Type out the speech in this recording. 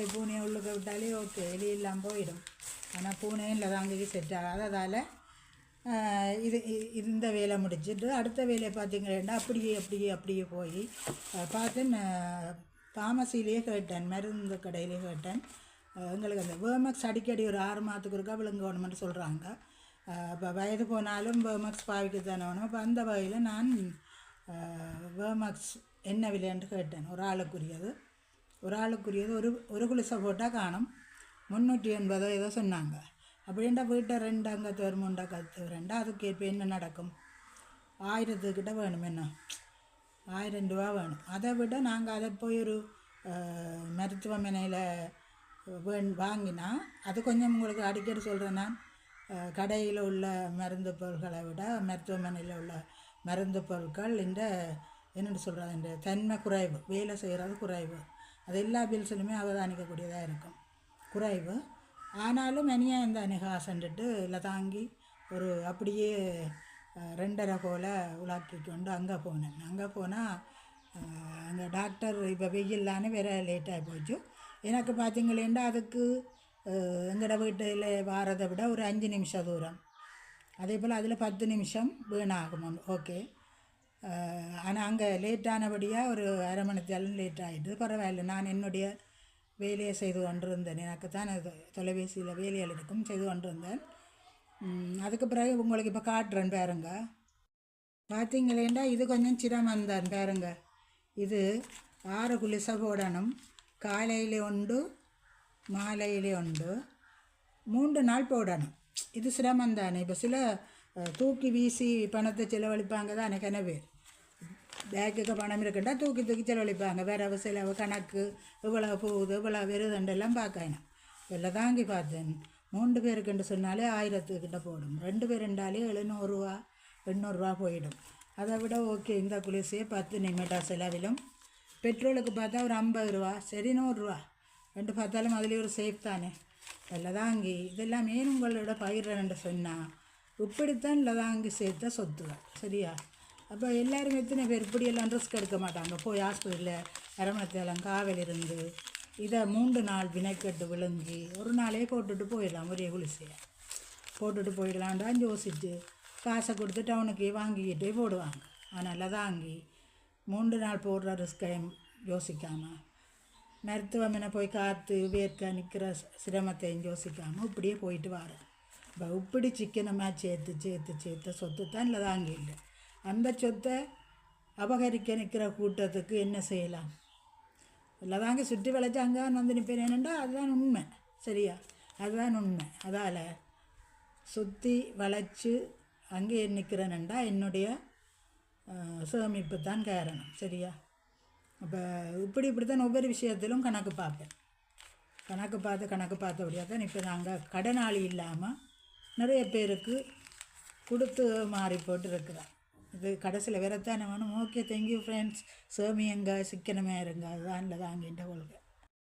பூனையை உள்ளுக்க விட்டாலே ஓகே வெளியெல்லாம் போயிடும். ஆனால் பூனையும் இல்லை தாங்கிக்கு செட் ஆகாது. அதால் இது இ- இந்த வேலை முடிச்சுட்டு அடுத்த வேலையை பார்த்தீங்கன்னா அப்படியே அப்படியே அப்படியே போய் பார்த்து பாமசிலேயே கேட்டேன் மருந்து கடையிலே கேட்டேன். எங்களுக்கு அந்த வேர்மக்ஸ் அடிக்கடி ஒரு ஆறு மாதத்துக்கு ஒருக்கா விழுங்கணும்னு சொல்கிறாங்க இப்போ வயது போனாலும் வேர்மக்ஸ் பாவிக்கத்தானே வேணும். இப்போ அந்த வகையில் நான் வேர்மக்ஸ் என்ன விலைன்னு கேட்டேன். ஒரு ஆளுக்குரியது. ஒரு ஆளுக்குரியது ஒரு ஒரு குளிசை போட்டால் காணும். முந்நூற்றி எண்பதோ ஏதோ சொன்னாங்க. அப்படின்டா வீட்டை ரெண்டு அங்கத்து ஒரு மூண்டா கத்து ரெண்டா அதுக்கு இப்போ என்ன நடக்கும்? ஆயிரத்துக்கிட்ட வேணும் என்ன? ஆயிரம் ரூபா வேணும். அதை விட நாங்கள் அதை போய் ஒரு மருத்துவமனையில் வேண் வாங்கினா அது கொஞ்சம் உங்களுக்கு அடிக்கடி சொல்கிறேன் நான். கடையில் உள்ள மருந்து பொருட்களை விட மருத்துவமனையில் உள்ள மருந்து பொருட்கள் இந்த என்னென்னு சொல்கிறது இந்த தன்மை குறைவு வேலை செய்கிறது குறைவு. அது எல்லா பில்ஸ்லையுமே அவதானிக்கக்கூடியதாக இருக்கும். குறைவு. ஆனாலும் அநியாயம் இந்த காசுன்ட்டு இல்லை தாங்கி ஒரு அப்படியே ரெண்டரை போல் உலாக்கி கொண்டு அங்கே போனேன். அங்கே போனால் அங்கே டாக்டர் இப்போ வெயில்லான்னு வேற லேட்டாகி போச்சு. எனக்கு பார்த்தீங்களேண்டா அதுக்கு அஹ், எங்கட வீட்டில் வாரதை விட ஒரு அஞ்சு நிமிஷம் தூரம். அதே போல் அதில் பத்து நிமிஷம் வீணாகும் ஓகே. ஆனால் அங்கே லேட்டானபடியாக ஒரு அரை மணி நேரம் லேட் ஆகிட்டு பரவாயில்ல. நான் என்னுடைய வேலையை செய்து கொண்டிருந்தேன். எனக்கு தான் அது தொலைபேசியில் வேலைகள் இருக்கும் செய்து கொண்டிருந்தேன். அதுக்கு பிறகு உங்களுக்கு இப்போ காட்டுறேன் பாருங்க. பார்த்தீங்களேண்டா இது கொஞ்சம் சிரமம் தான் பாருங்க. இது ஆறு குளிசை போடணும் காலையில் உண்டு மாலையிலே உண்டு மூன்று நாள் போடணும். இது சிரமம் தானே. இப்போ சில தூக்கி வீசி பணத்தை செலவழிப்பாங்க தானே கனவே. பேக்குக்கு பணம் இருக்குண்டா தூக்கி தூக்கி செலவழிப்பாங்க வரவு செலவு கணக்கு இவ்வளோ போகுது இவ்வளோ வருதுண்டெல்லாம் பார்க்கணும் இதில் தாங்கி பார்த்தேன் மூன்று பேருக்குண்டு சொன்னாலே ஆயிரத்துக்கிட்ட போடும் ரெண்டு பேர் இருந்தாலே எழுநூறுரூவா எண்ணூறுரூவா போயிடும் அதை விட ஓகே இந்த குளிசையே பத்து நிமிடம் செலவிலும் பெட்ரோலுக்கு பார்த்தா ஒரு ஐம்பது ரூபா சரி நூறுரூவா ரெண்டு பார்த்தாலும் அதுலேயே ஒரு சேஃப் தானே லதாங்கி இதெல்லாம் ஏன் உங்களோட பயிர்றேன்னு சொன்னால் இப்படித்தான் லதாங்கி சேர்த்த சொத்துகள் சரியா அப்போ எல்லோரும் எத்தனை பேர் இப்படியெல்லாம் ரிஸ்க் எடுக்க மாட்டாங்க? போய் ஹாஸ்பிட்டலில் அரமணத்தேலம் காவல் இருந்து இதை மூன்று நாள் வினைக்கட்டு விழுங்கி ஒரு நாளே போட்டுட்டு போயிடலாம் ஒரே குளிசையை போட்டுட்டு போயிடலான்டான்னு யோசிச்சு காசை கொடுத்து டவுனுக்கு வாங்கிக்கிட்டே போடுவாங்க. அதனால் தாங்கி மூன்று நாள் போடுற ரிஸ்கை யோசிக்காமல் மருத்துவமனை போய் காற்று வேர்க்க நிற்கிற சிரமத்தையும் யோசிக்காமல் இப்படியே போயிட்டு வரேன் இப்போ இப்படி சிக்கனமாக சேர்த்து சேர்த்து சேர்த்து சொத்து தான் இல்லை தாங்க இல்லை. அந்த சொத்தை அபகரிக்க நிற்கிற கூட்டத்துக்கு என்ன செய்யலாம்? இல்லை தாங்க சுற்றி விளைச்சாங்க அங்கே வந்து நிற்பேன். என்னண்டா அதுதான் உண்மை. சரியா? அதுதான் உண்மை. அதால் சுற்றி வளைச்சு அங்கே நிற்கிறேன்டா என்னுடைய சேமிப்பு தான் காரணம். சரியா? அப்போ இப்படி இப்படி தான் ஒவ்வொரு விஷயத்திலும் கணக்கு பார்ப்பேன். கணக்கு பார்த்து கணக்கு பார்த்தபடியாக தான் இப்போ நாங்கள் கடனாளி இல்லாமல் நிறைய பேருக்கு கொடுத்து மாறி போட்டு இருக்கிறோம் இது கடைசியில் வேறத்தானே வேணும்? ஓகே தேங்க்யூ ஃப்ரெண்ட்ஸ் சேமியங்க சிக்கனமே இருங்க. அதுதான் இல்லை தாங்கின்ற கொள்கை